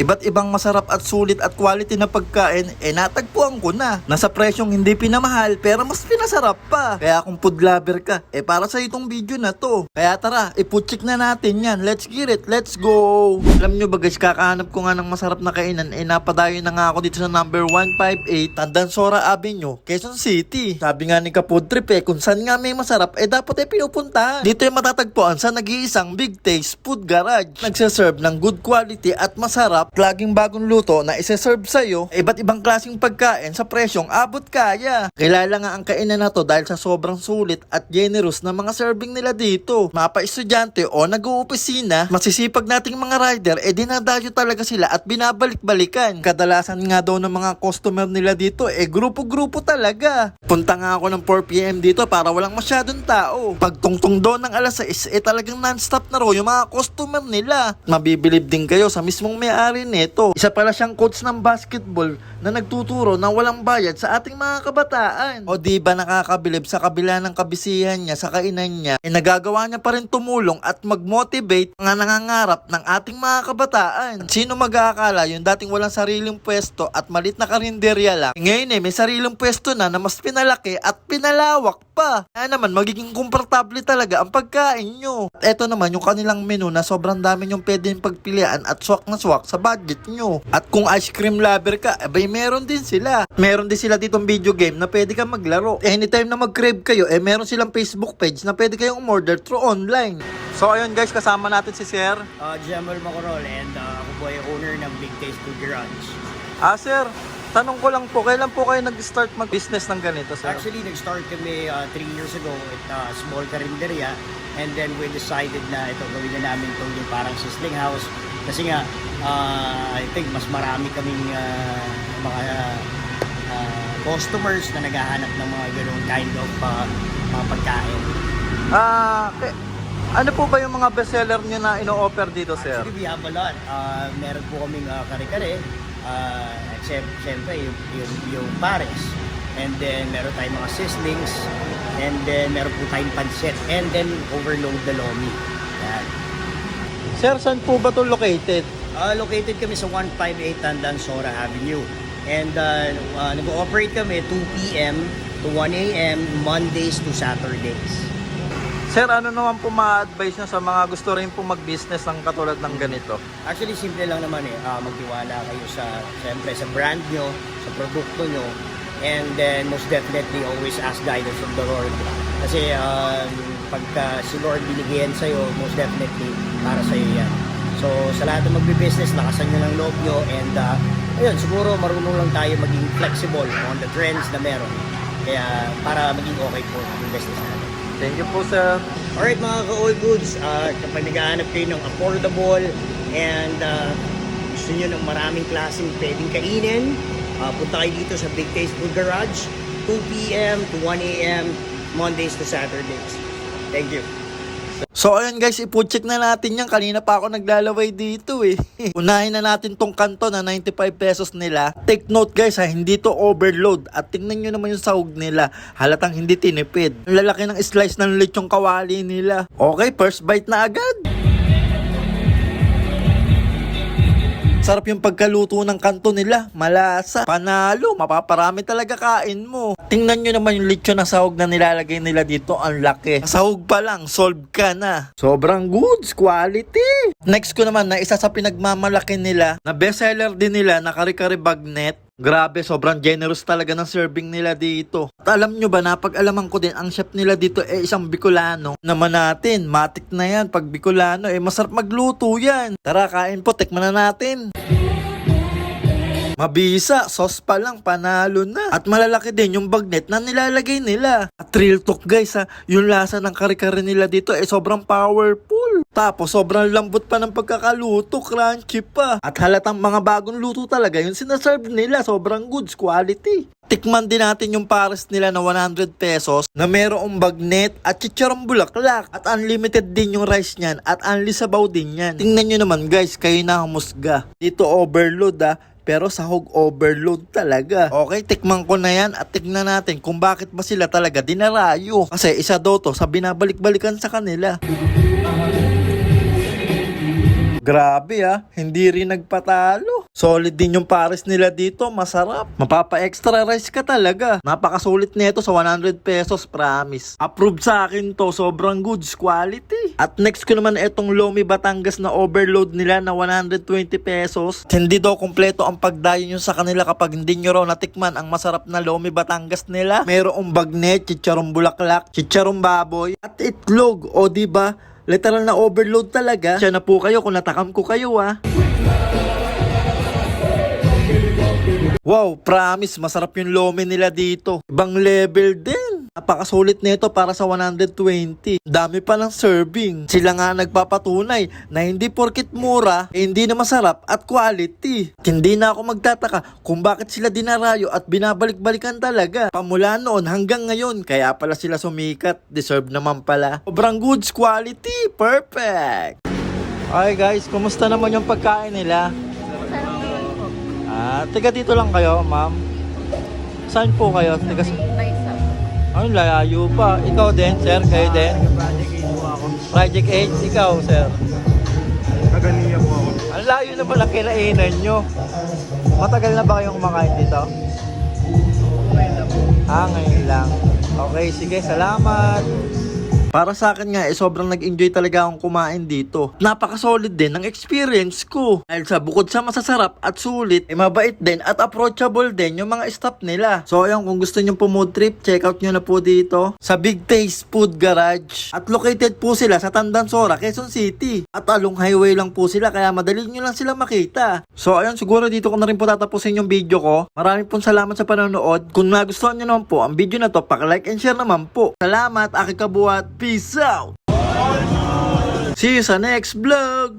Iba't ibang masarap at sulit at quality na pagkain, eh natagpuan ko na. Nasa presyong hindi pinamahal, pero mas pinasarap pa. Kaya kung food lover ka, eh para sa itong video na to. Kaya tara, ipucheck na natin yan. Let's get it, let's go! Alam nyo ba guys, kakahanap ko nga ng masarap na kainan, eh napadayo na nga ako dito sa number 158, Tandansora Avenue, Quezon City. Sabi nga ni Kapood Trip eh, kung saan nga may masarap, eh dapat eh pinupuntahan. Dito yung matatagpuan sa nag-iisang Big Taste Food Garage. Nagsaserve ng good quality at masarap, laging bagong luto na isa-serve sa'yo, iba't ibang klaseng pagkain sa presyong abot kaya. Kilala nga ang kainan na to dahil sa sobrang sulit at generous na mga serving nila dito. Mapa estudyante o nag-uopisina, masisipag nating mga rider, eh dinadayo talaga sila at binabalik-balikan. Kadalasan nga daw ng mga customer nila dito, eh grupo-grupo talaga. Punta nga ako ng 4pm dito para walang masyadong tao. Pag tungtong doon ng alas 6, eh talagang non-stop na raw yung mga customer nila. Mabibilib din kayo sa mismong may-ari nito. Isa pala siyang coach ng basketball na nagtuturo na walang bayad sa ating mga kabataan. O di ba nakakabilib sa kabila ng kabisihan niya sa kainan niya, eh nagagawa niya pa rin tumulong at mag-motivate mga nangangarap ng ating mga kabataan. At sino mag-aakala yung dating walang sariling pwesto at malit na karinderya lang, ngayon eh may sariling pwesto na na mas pinalaki at pinalawak pa. Kaya naman magiging komportable talaga ang pagkain nyo. At eto naman yung kanilang menu na sobrang dami nyong pwedeng pagpilian at swak na swak sa budget nyo. At kung ice cream lover ka, abay meron din sila. Meron din sila ditong video game na pwede ka maglaro. Anytime na mag-crave kayo, eh meron silang Facebook page na pwede kayong umorder through online. So ayun guys, kasama natin si Sir. Uh, Jamal Macorol and uh, ako po ay owner ng Big Taste Food Garage. Ah Sir, tanong ko lang po, kailan po kayo nag-start mag-business ng ganito Sir? Actually, nag-start kami 3 years ago at uh, small karinderya and then we decided na ito gawin na namin ito yung parang sizzling house kasi nga uh, I think mas marami kaming uh, mga uh, customers na naghahanap ng mga ganong kind of uh, mga pagkain. Ah, eh, ano po ba yung mga bestseller nyo na ino-offer dito Sir? Actually, we have a lot. Uh, meron po kaming uh, kare-kare. Uh, except, syempre, yung, yung, yung pares. And then, meron tayong mga sizzlings. And then, meron po tayong pancit. And then, overload the lomi. Yan. Sir, saan po ba to located? Uh, located kami sa 158 Tandan Sora Avenue. And uh, uh, nag-ooperate kami 2 p.m. to 1 a.m. Mondays to Saturdays. Sir, ano naman po ma-advise nyo sa mga gusto rin po mag-business ng katulad ng ganito? Actually, simple lang naman eh. Ah, magtiwala kayo sa, siyempre, sa brand nyo, sa produkto nyo. And then, most definitely, always ask guidance from the Lord. Kasi, um, pagka si Lord binigyan sa'yo, most definitely, para sa'yo yan. So, sa lahat ng magbi-business, lakasan nyo ng loob nyo. And, uh, ayun, siguro marunong lang tayo maging flexible on the trends na meron. Kaya, para maging okay po yung business natin. Thank you po, sir. Alright mga ka-all goods, uh, kapag naghahanap kayo ng affordable and uh, gusto nyo ng maraming klaseng pwedeng kainin, uh, punta kayo dito sa Big Taste Food Garage, 2 p.m. to 1 a.m. Mondays to Saturdays. Thank you. So ayun guys, ipo-check na natin yan. Kanina pa ako naglalaway dito eh. Unahin na natin tong kanto na 95 pesos nila. Take note guys ha, hindi to overload. At tingnan nyo naman yung sahog nila. Halatang hindi tinipid. Ang lalaki ng slice ng lechong kawali nila. Okay, first bite na agad. Sarap yung pagkaluto ng kanto nila. Malasa. Panalo. Mapaparami talaga kain mo. Tingnan nyo naman yung lechon na sahog na nilalagay nila dito. Ang laki. Sahog pa lang. Solve ka na. Sobrang goods. Quality. Next ko naman na isa sa pinagmamalaki nila na bestseller din nila na kare-kare bagnet. Grabe, sobrang generous talaga ng serving nila dito. At alam nyo ba, napag-alaman ko din, ang chef nila dito eh isang Bicolano. Naman natin, matik na yan. Pag Bicolano, eh masarap magluto yan. Tara, kain po, tikman na natin. Mabisa, sauce pa lang, panalo na. At malalaki din yung bagnet na nilalagay nila. At real talk guys ha, yung lasa ng kare-kare nila dito eh sobrang powerful. Tapos sobrang lambot pa ng pagkakaluto, crunchy pa. At halatang mga bagong luto talaga yung sinaserve nila, sobrang goods quality. Tikman din natin yung pares nila na 100 pesos na merong bagnet at chicharong bulaklak at unlimited din yung rice niyan at unli sabaw din yan. Tingnan nyo naman guys, kayo na humusga. Dito overload ah. Pero sahog overload talaga. Okay, tikman ko na yan at tignan natin kung bakit ba sila talaga dinarayo. Kasi isa daw to sa binabalik-balikan sa kanila. Grabe ah, hindi rin nagpatalo. Solid din yung pares nila dito, masarap. Mapapa-extra rice ka talaga. Napakasulit nito sa 100 pesos, promise. Approved sa akin to, sobrang goods quality. At next ko naman itong Lomi Batangas na overload nila na 120 pesos. Hindi daw kompleto ang pagdayo nyo sa kanila kapag hindi nyo raw natikman ang masarap na Lomi Batangas nila. Merong bagnet, chicharong bulaklak, chicharong baboy, at itlog. O di ba? Literal na overload talaga. Siya na po kayo kung natakam ko kayo ah. Wow, promise, masarap yung lomi nila dito. Ibang level din. Napakasulit nito para sa 120. Dami pa ng serving. Sila nga nagpapatunay na hindi porkit mura, eh, hindi na masarap at quality. At hindi na ako magtataka kung bakit sila dinarayo at binabalik-balikan talaga. Pamula noon hanggang ngayon, kaya pala sila sumikat. Deserve naman pala. Sobrang goods quality. Perfect. Okay guys, kumusta naman yung pagkain nila? Ah, tiga dito lang kayo, ma'am. Saan po kayo? Tiga sa... Ay, layo pa. Ikaw din, sir? Kayo din? Project 8, ikaw, sir? Kaganiya po ako. Ang layo naman ang kinainan nyo. Matagal na ba kayong kumakain dito? Ah, ngayon lang. Okay, sige, salamat. Para sa akin nga, eh, sobrang nag-enjoy talaga akong kumain dito. Napaka-solid din ng experience ko. Dahil sa bukod sa masasarap at sulit, eh mabait din at approachable din yung mga staff nila. So ayun, kung gusto nyo po mood trip, check out nyo na po dito sa Big Taste Food Garage. At located po sila sa Tandansora, Quezon City. At along highway lang po sila, kaya madali nyo lang sila makita. So ayun, siguro dito ko na rin po tatapusin yung video ko. Maraming po salamat sa panonood. Kung nagustuhan nyo naman po ang video na to, like and share naman po. Salamat, aking kabuhat. Peace out! See you sa next vlog!